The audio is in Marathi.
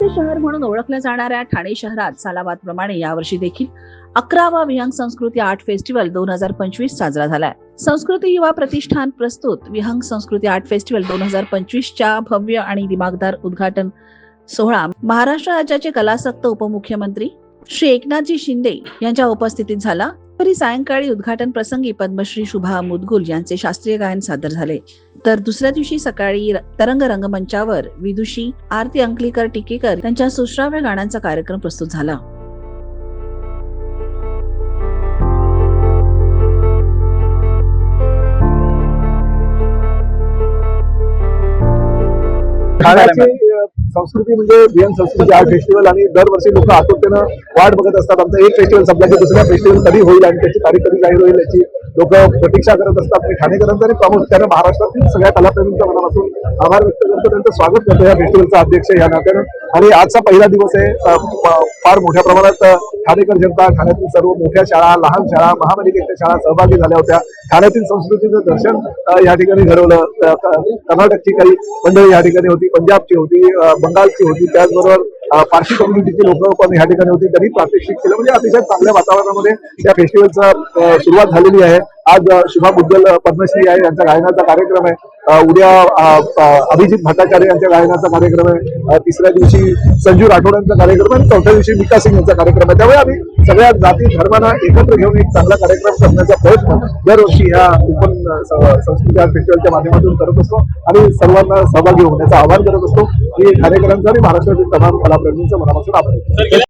विहांगचे शहर म्हणून ओळखल्या जाणाऱ्या ठाणे शहरात सालाबादप्रमाणे यावर्षी देखील अकरावा विहंग संस्कृती आर्ट फेस्टिवल दोन हजार पंचवीस साजरा झालाय. संस्कृती युवा प्रतिष्ठान प्रस्तुत विहंग संस्कृती आर्ट फेस्टिवल दोन हजार पंचवीसच्या भव्य आणि दिमागदार उद्घाटन सोहळा. महाराष्ट्र राज्याचे कलासक्त उपमुख्यमंत्री श्री एकनाथजी शिंदे यांच्या उपस्थितीत झाला. तरी सायंकाळी उद्घाटन प्रसंगी पद्मश्री शुभा मुदगुल यांचे शास्त्रीय गायन सादर झाले. तर दुसऱ्या दिवशी सकाळी तरंग रंगमंचावर विदुषी आरती अंकलीकर टिकेकर यांच्या सुश्राव्य गाण्यांचा कार्यक्रम प्रस्तुत झाला. अ, संस्कृती म्हणजे बियन संस्कृती आर्ट फेस्टिवल आणि दरवर्षी लोक आतुरतेनं वाट बघत असतात. आमचं एक फेस्टिवल संपला की दुसऱ्या फेस्टिवल कधी होईल आणि त्याची तारीख कधी जाहीर होईल याची लोक प्रतीक्षा करत असतात आणि ठाणेकरांचा आणि प्रामुख्याने महाराष्ट्रातील सगळ्या कलाप्रेमींच्या मनापासून आभार व्यक्त करतो. त्यांचं स्वागत करतो या फेस्टिवलचा अध्यक्ष या नात्यानं. आणि आजचा पहिला दिवस आहे. फार मोठ्या प्रमाणात ठाणेकर जनता ठाण्यातील सर्व मोठ्या शाळा लहान शाळा महापालिकेच्या शाळा सहभागी झाल्या होत्या. ठाण्यातील संस्कृतीचं दर्शन या ठिकाणी घडवलं. कर्नाटकची काही मंडळी या ठिकाणी होती. पंजाबची होती बंगालची होती. त्याचबरोबर पारशी कम्युनिटीची लोक पण या ठिकाणी होती. त्यांनी प्रात्यक्षिक केलं. म्हणजे अतिशय चांगल्या वातावरणामध्ये या फेस्टिवलचा सुरुवात झालेली आहे. आज शुभा बुद्धल पद्मश्री आहे. यांचा गायनाचा कार्यक्रम आहे. उद्या अभिजित भट्टाचार्य यांच्या गायनाचा कार्यक्रम आहे. तिसऱ्या दिवशी संजू राठोड यांचा कार्यक्रम आहे. आणि चौथ्या दिवशी मिका सिंग यांचा कार्यक्रम आहे. त्यामुळे आम्ही सगळ्या जाती धर्मांना एकत्र घेऊन एक चांगला कार्यक्रम करण्याचा प्रयत्न दरवर्षी ह्या ओपन संस्कृती आर्ट फेस्टिवलच्या माध्यमातून करत असतो आणि सर्वांना सहभागी होण्याचं आवाहन करत असतो. मी ठाणेकरांचा आणि महाराष्ट्रातील तमाम कलाप्रेमींचं मनापासून आभार